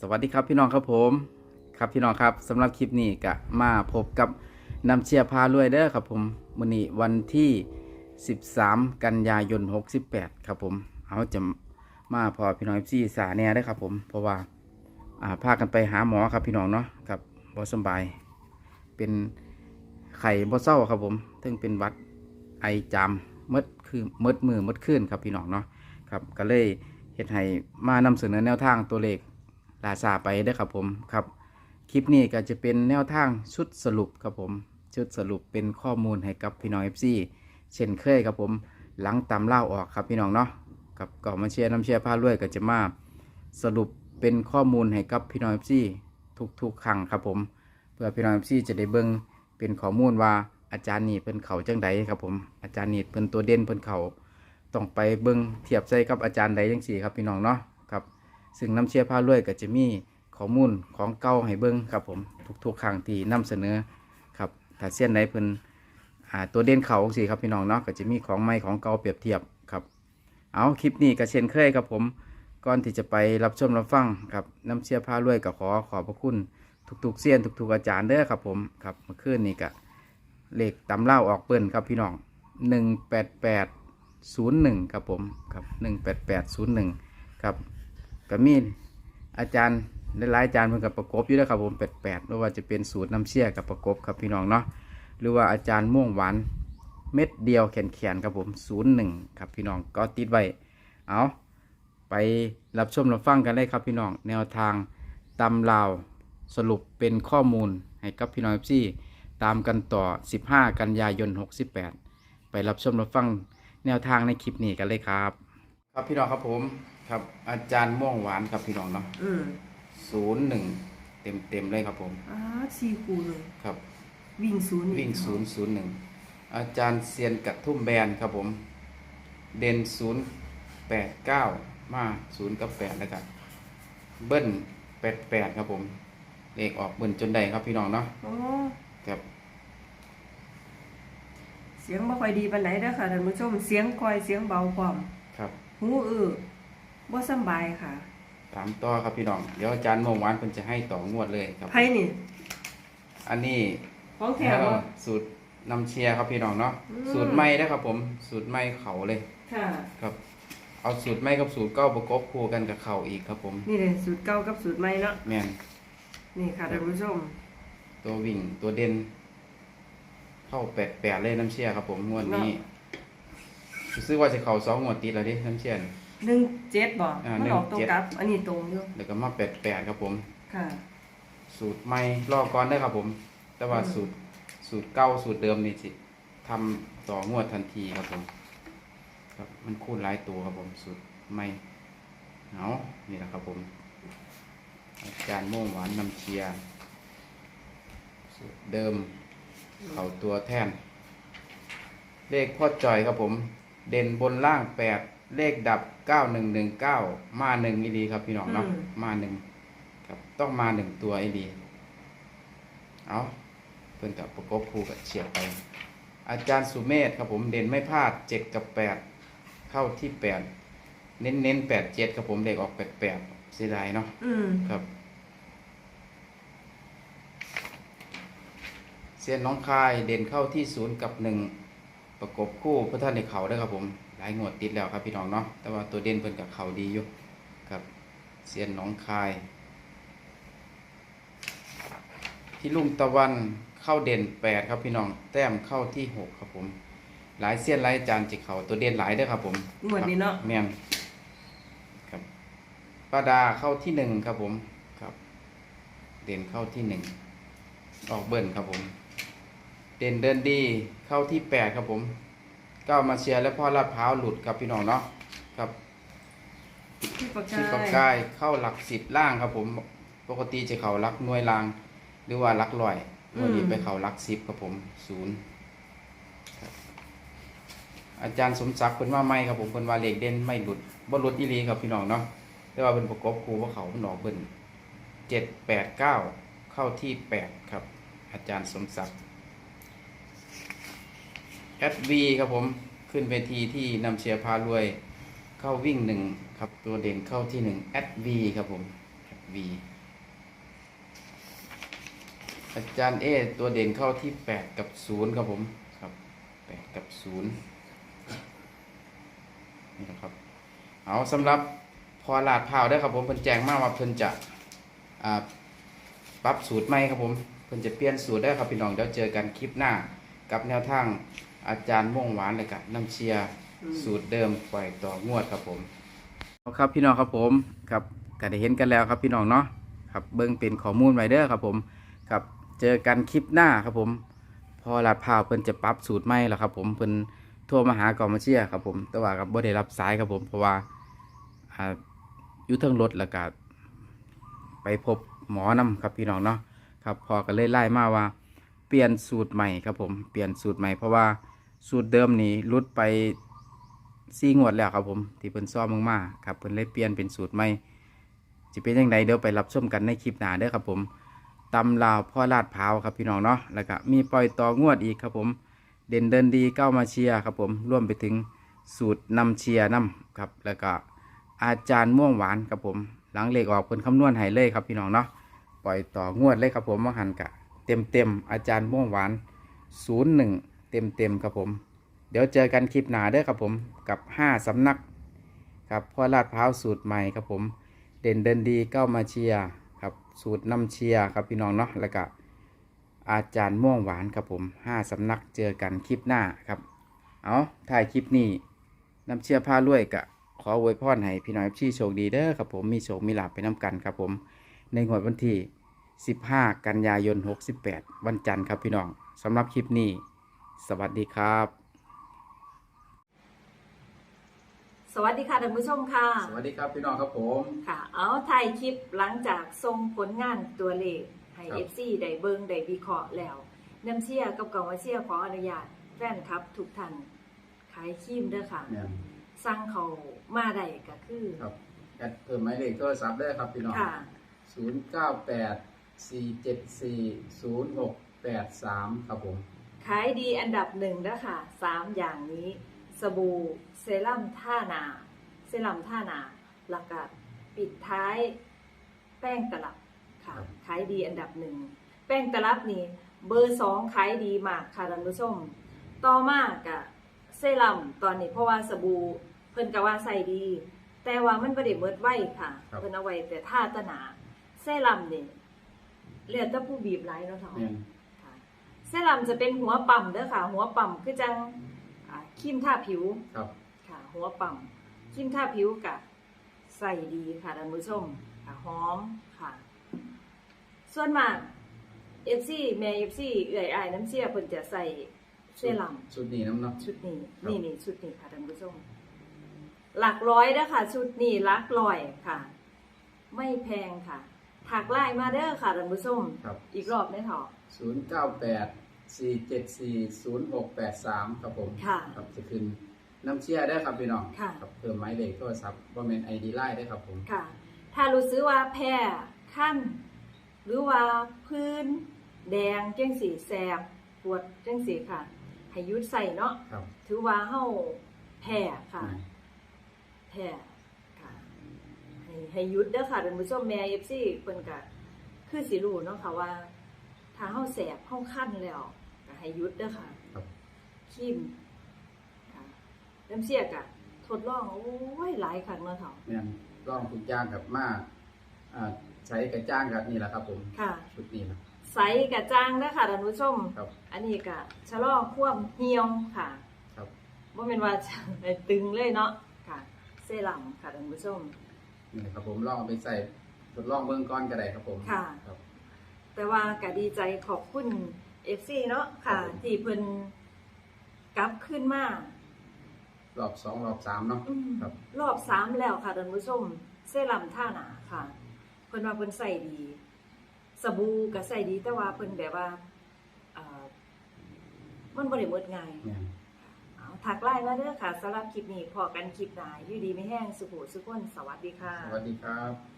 สวัสดีครับพี่น้องครับผมครับพี่น้องครับสำหรับคลิปนี้ก็มาพบกับนำเชียร์พารวยเด้อครับผมวันนี้วันที่ 13 กันยายน 68 ครับผมเอาจะมาพอพี่น้องซีสาแน่ได้ครับผมเพราะว่าอ่าพากันไปหาหมอครับพี่น้องเนาะครับบ่สบาย เป็นไข่บ่เศร้าครับผมซึ่งเป็นวัดไอจามมดคือมดมือมดขึ้นครับพี่น้องเนาะครับก็เลยเฮ็ดให้มานำเสนอแนวทางตัวเลข ลาซาไปเด้ครับผมครับ คลิปนี้ก็จะเป็นแนวทางชุดสรุปครับผมชุดสรุปเป็นข้อมูลให้กับพี่น้องเอฟซีเช่นเคยครับผมหลังตำเล่าออกครับพี่น้องเนาะกับก่อมาเชียร์น้ำเชียร์ผ้ารวยก็จะมาสรุปเป็นข้อมูลให้กับพี่น้องเอฟซีทุกๆครั้งครับผม เพื่อพี่น้องเอฟซีจะได้เบิ่งเป็นข้อมูลว่าอาจารย์นี่เป็นเขาจังใดครับผมอาจารย์นี่เป็นตัวเด่นเป็นเขาต้องไปเบิ่งเทียบใส่กับอาจารย์ใดจังสี่ครับพี่น้องเนาะครับ ซึ่งน้ำเชียร์ผ้ารวยก็จะมีข้อมูลของเก่าให้เบิ้งครับผมทุกๆครั้งที่นำเสนอครับถ้าเส้นไหนเพิ่นอ่าตัวเด่นเขาสิครับพี่น้องเนาะก็จะมีของใหม่ของเก่าเปรียบเทียบครับเอาคลิปนี้ก็เช่นเคยครับผมก่อนที่จะไปรับชมรับฟังครับน้ำเชียร์ผ้ารวยก็ขอขอบพระคุณทุกๆเสี้ยนทุกๆอาจารย์เด้อครับผมครับเมื่อคืนนี้ก็เลขตำเล่าออกเปิ้นครับพี่น้องหนึ่งแปดแปดศูนย์หนึ่งครับผมครับหนึ่งแปดแปดศูนย์หนึ่งครับ ก็มีอาจารย์หลายอาจารย์เพิ่นกับประกบอยู่แล้วครับผมแปดแปดไม่ว่าจะเป็นสูตรน้ำเชี่ยกับประกบครับพี่น้องเนาะหรือว่าอาจารย์ม่วงหวานเม็ดเดียวแขนแขนครับผมศูนย์หนึ่งครับพี่น้องก็ติดไว้เอาไปรับชมรับฟังกันเลยครับพี่น้องแนวทางตำลาวสรุปเป็นข้อมูลให้กับพี่น้องเอฟซีตามกันต่อ 15 กันยายน 68 ไปรับชมรับฟังแนวทางในคลิปนี้กันเลยครับ ครับพี่น้องครับผม ครับ อาจารย์ม่วงหวานครับพี่น้องเนาะอืมศูนย์หนึ่งเต็มเต็มๆเลยครับผม อ่าสี่คูเลยครับ วิ่งศูนย์วิ่งศูนย์ศูนย์หนึ่งอาจารย์เซียนกระทุ่มแบนครับผม เด่นศูนย์แปดเก้ามาศูนย์กับแปดแล้วกันเบิ้ลแปดแปดครับผมเลขออกเบิ้ลจนได้ครับพี่น้องเนาะโอ้ครับเสียงบ่ค่อยดีปานไหนเด้อค่ะท่านผู้ชมเสียงคอยเสียงเบาความครับหูอื้อ บ่สำบายค่ะถามต่อครับพี่น้อง เดี๋ยวอาจารย์ม่วงหวานเพิ่นจะให้ต่องวดเลยครับ ไผนี่อันนี้ของแถว เอ่อสูตรนำเชียร์ครับพี่น้องเนาะอืม สูตรใหม่นะครับผมสูตรใหม่เขาเลยค่ะ ครับ เอาสูตรใหม่กับสูตรเก้าประกบคู่กันกับเขาอีกครับผมนี่เลยสูตรเก่ากับสูตรใหม่เนาะแม่นนี่ค่ะท่านผู้ชมตัววิ่งตัวเด่นเข้าแปดแปดเลยน้ำเชียร์ครับผมงวดนี้รู้สึกว่าจะเข่าสองงวดติดแล้วดิน้ำเชียร์ นี่17บ่อ่ามันออกตรง17กับ อันนี้ตรงอยู่เดี๋ยวก็มาแปดแปดครับผม ค่ะ สูตรใหม่รอก่อนได้อครับผม แต่ว่าอืม สูตรสูตรเก้าสูตรเดิมนี่สิทำต่องวดทันทีครับผมครับมันคูณหลายตัวครับผม สูตรใหม่เอานี่แหละครับผม อาจารย์โม่วงหวานนำเชียร์สูตรเดิม เขาตัวแท่น เลขพ่อจอยครับผม เด่นบนล่างแปด เลขดับเก้าหนึ่งหนึ่งเก้ามาหนึ่งอีดีครับพี่น้องเนาะอืม มาหนึ่งครับต้องมาหนึ่งตัวอีดีเอาเพื่อนกับประกบคู่กับเฉียบไป อาจารย์สุเมธครับผมเด่นไม่พลาดเจ็ดกับแปดเข้าที่แปดเน้นเน้นแปดเจ็ดครับผมเด็กออกแปดแปดเสียดายเนาะอืมครับเซียนน้องคายเด่นเข้าที่ศูนย์กับหนึ่งประกบคู่พระท่านในเขาได้อครับผม หลายงวดติดแล้วครับพี่น้องเนาะแต่ว่าตัวเด่นเพิ่นกับเขาดีอยู่ครับเซียนน้องคายที่ลุงตะวันเข้าเด่นแปดครับพี่น้องแต้มเข้าที่หกครับผม หลายเซียนหลายอาจานจิเขาตัวเด่นหลายเด้อครับผมงวดนี้เนาะแม่นครับป้าดาเข้าที่หนึ่งครับผมครับ เด่นเข้าที่หนึ่งออกเบิ้ลครับผม เด่นเดินดีเข้าที่แปดครับผม ก้าวมาเชียร์และพ่อลาดพร้าวหลุดครับพี่น้องเนาะครับที่ประที่ประกายกายเข้าหลักสิบล่างครับผมปกติจะเขาหลักหน่วยลาง หรือว่าหลักลอยวันนี้ไปเขาหลักสิบครับผมศูนย์ครับอาจารย์สมศักดิ์เป็นว่าไม่ครับผมเป็นว่าเลขเด่นไม่หลุดบ่หลุดอีหลีครับพี่น้องเนาะแต่ว่าเป็นประกบครูว่าเขาเป็นออกเบิ้ลเจ็ดแปดเก้าเข้าที่แปดครับ อาจารย์สมศักดิ์ แอดวีครับผมขึ้นเวทีที่นำเชียร์พารวย เข้าวิ่งหนึ่งครับตัวเด่นเข้าที่หนึ่งแอดวีครับผมแ V อาจารย์เอตัวเด่นเข้าที่8กับ0ครับผมครับ8กับ0นี่นะครับเอาสำหรับพอลาดพร้าวได้ครับผมเพิ่นแจ้งมาว่าเพิ่นจะปรับสูตรใหม่ครับผมเพิ่นจะเปลี่ยนสูตรได้ครับพี่น้องเดี๋ยวเจอกันคลิปหน้ากับแนวทาง อาจารย์ม่วงหวานเลยกับน้ำเชียร์สูตรเดิมปล่อยต่องวดครับผมครับพี่น้องครับผมครับก็ได้เห็นกันแล้วครับพี่น้องเนาะครับเบิ่งเป็นข้อมูลไว้เด้อครับผมครับเจอกันคลิปหน้าครับผม พอลาดพร้าวเพิ่นจะปรับสูตรใหม่แล้วครับ ผมเพิ่นโทรมาหากองมาเชียร์ครับผมแต่ว่ากับบ่ได้รับสายครับผมเพราะว่าอ่าอยู่เทิงรถแล้วก็ไปพบหมอนำครับพี่น้องเนาะครับพอก็เลยไล่มาว่าเปลี่ยนสูตรใหม่ครับผมเปลี่ยนสูตรใหม่เพราะว่า สูตรเดิมนี้รุดไปซี่งวดแล้วครับผมที่เพิ่นซ้อมมากๆครับเพิ่นเลยเปลี่ยนเป็นสูตรใหม่จะเป็นยังไงเดี๋ยวไปรับชมกันในคลิปหน้าเด้อครับผมตำลาวพ่อลาดพร้าวครับพี่น้องเนาะแล้วก็มีปล่อยต่องวดอีกครับผม เด่นเดินดีเก้ามาเชียร์ครับผมร่วมไปถึงสูตรนำเชียร์นำครับ แล้วก็อาจารย์ม่วงหวานครับผม หลังเลขออกเพิ่นคำนวณให้เลยครับพี่น้องเนาะปล่อยต่องวดเลยครับผมมาหันกะเต็มเต็มๆอาจารย์ม่วงหวาน 01 เต็มๆครับผม เดี๋ยวเจอกันคลิปหน้าเด้อครับผมกับ 5 สำนักครับพ่อลาดพร้าวสูตรใหม่ครับผม เด่นเดินดีก้ามาเชียร์ครับสูตรน้ำเชียร์ครับพี่น้องเนาะแล้วก็อาจารย์ม่วงหวานครับผม 5 สำนักเจอกันคลิปหน้าครับ เอาถ่ายคลิปนี้น้ำเชียร์พารวยกะขออวยพรให้พี่น้องพี่โชคดีเด้อครับผมมีโชคมีลาภไปน้ำกันครับผม ในงวดวันที่ 15 กันยายน 68 วันจันทร์ครับพี่น้องสำหรับคลิปนี้ สวัสดีครับ สวัสดีค่ะท่านผู้ชมค่ะสวัสดีครับพี่น้องครับผม ค่ะ เอาถ่ายคลิปหลังจากส่งผลงานตัวเลขให้ครับ FC ได้เบิงได้วิเคราะห์แล้วน้ำเชียร์กับกองมาเชียร์ขออนุญาตแฟนครับทุกท่านขายครีมเด้อค่ะ เนี่ยสั่งเขามาได้ก็คือครับแอดเพิ่มหมายเลขโทรศัพท์ได้ครับพี่น้องค่ะ 098 474 0683 ครับผม ขายดีอันดับหนึ่งแล้วค่ะสามอย่างนี้สบู่เซรั่มท่านา เซรั่มท่านาหลักกะปิดท้ายแป้งตลับค่ะครับขายดีอันดับหนึ่งแป้งตลับนี่เบอร์สองขายดีมากค่ะท่านผู้ชม ต่อมากกะเซรั่มตอนนี้เพราะว่าสบู่เพิ่นก็ว่าใส่ดี แต่ว่ามันบ่ได้เมิดไว้ค่ะครับเพิ่นเอาไว้แต่ท่าตะหนาเซรั่มนี่เหลือแต่ผู้บีบไหลายเนาะเท่าเนี่ยค่ะ เซรั่มจะเป็นหัวปั๊มเด้อค่ะ หัวปั๊มคือจังอ่าครีมทาผิวครับค่ะ หัวปั๊มครีมทาผิวกะใส่ดีค่ะท่านผู้ชมค่ะหอมค่ะ ส่วนมาก FC แม่ FC เอื่อยอายน้ำเชี่ยเพิ่นจะใส่เซรั่มชุดนี้น้ำเนาะชุดนี้ครับนี่นี่ชุดนี้ค่ะท่านผู้ชมหลักร้อยเด้อค่ะชุดนี้หลักร้อยค่ะ ไม่แพงค่ะ ถักไล่มาเด้อค่ะท่านผู้ชมครับ อีกรอบได้เถอะ098 474 0683ครับผมค่ะครับจะขึ้นน้ำเชียร์ได้ครับพี่น้องค่ะ ครับเพิ่มหมายเลขโทรศัพท์ว่าเป็นไอดีไลน์ได้ครับผมค่ะ ถ้ารู้สึกว่าแพ้ขั้น หรือว่าพื้น แดงจังสีแสบปวดจังสีค่ะให้หยุดใส่เนาะครับ ถือว่าเฮาแพ้ค่ะอืมแพ้ค่ะ ให้ให้หยุดเด้อค่ะท่านผู้ชมแม่ FC เพิ่นก็คือสิรู้เนาะค่ะว่า ถ้าเฮาแสบเฮาคันแล้วก็ให้หยุดเด้อค่ะครับ คิมค่ะน้ำเสียกะทดลองโอ้ยหลายครั้งแล้วเถาะเนี่ยร่องทุกอย่างกับมาอ่าใช้กระจ้างกับนี่แหละครับ ผมค่ะ ชุดนี้นะ ใสกะจ้างเด้อค่ะท่านผู้ชม ครับอันนี้กะชะลอความเหี่ยวค่ะครับ บ่แม่นว่าจะให้ตึงเลยเนาะค่ะ เซรั่มค่ะท่านผู้ชม นี่ครับผมลองเอาไปใส่ทดลองเบื้องก้อนก็ได้ครับผมค่ะ ครับ แต่ว่าก็ดีใจขอบคุณ FC เนาะค่ะครับผม ที่เพิ่นกลับขึ้นมารอบสองรอบสามเนาะ อืมครับ รอบสามแล้วค่ะท่านผู้ชมเซรั่มท่าหนาค่ะ เพิ่นว่าเพิ่นใส่ดีสบู่ก็ใส่ดีแต่ว่าเพิ่นแบบว่าเอ่อมันบ่ได้หมดง่าย เนี่ยเอา ถักไลน์มาเด้อค่ะสำหรับคลิปนี้พอกันคลิปหนาอยู่ดีไม่แห้งสุขสุขคนสวัสดีค่ะ สวัสดีครับ